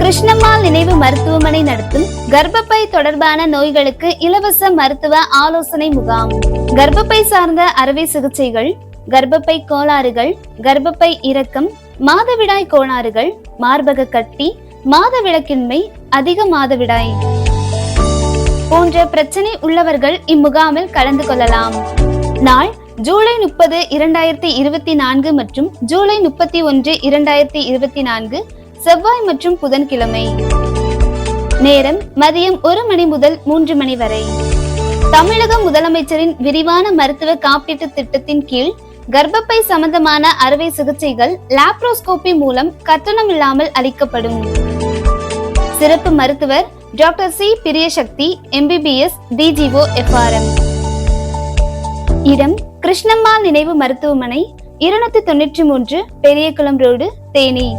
கிருஷ்ணம்மாள் நினைவு மருத்துவமனை நடத்தும் கர்ப்பப்பை தொடர்பான நோய்களுக்கு இலவச மருத்துவ ஆலோசனை முகாம். கர்ப்பப்பை சார்ந்த அறுவை சிகிச்சைகள் கர்ப்பப்பை கோளாறுகள் கர்ப்பப்பை இறக்கம் மாதவிடாய் கோளாறுகள் மார்பக கட்டி மாதவிளக்கின்மை அதிக மாதவிடாய் போன்ற பிரச்சனை உள்ளவர்கள் இம்முகாமில் கலந்து கொள்ளலாம். நாள் ஜூலை முப்பது இரண்டாயிரத்தி இருபத்தி நான்கு மற்றும் ஜூலை முப்பத்தி ஒன்று இரண்டாயிரத்தி இருபத்தி நான்கு செவ்வாய் மற்றும் புதன்கிழமை. நேரம் மதியம் ஒரு மணி முதல் மூன்று மணி வரை. தமிழக முதலமைச்சரின் விரிவான மருத்துவ காப்பீட்டு திட்டத்தின் கீழ் கர்ப்பப்பை சம்பந்தமான அறுவை சிகிச்சைகள் லாப்ரோஸ்கோபி மூலம் கட்டணம் இல்லாமல் அளிக்கப்படும். சிறப்பு மருத்துவர் doctor C Priyasakthi MBBS DGO FRM. இடம் கிருஷ்ணம்மாள் நினைவு மருத்துவமனை இருநூத்தி தொண்ணூற்றி மூன்று பெரியகுளம் ரோடு தேனி.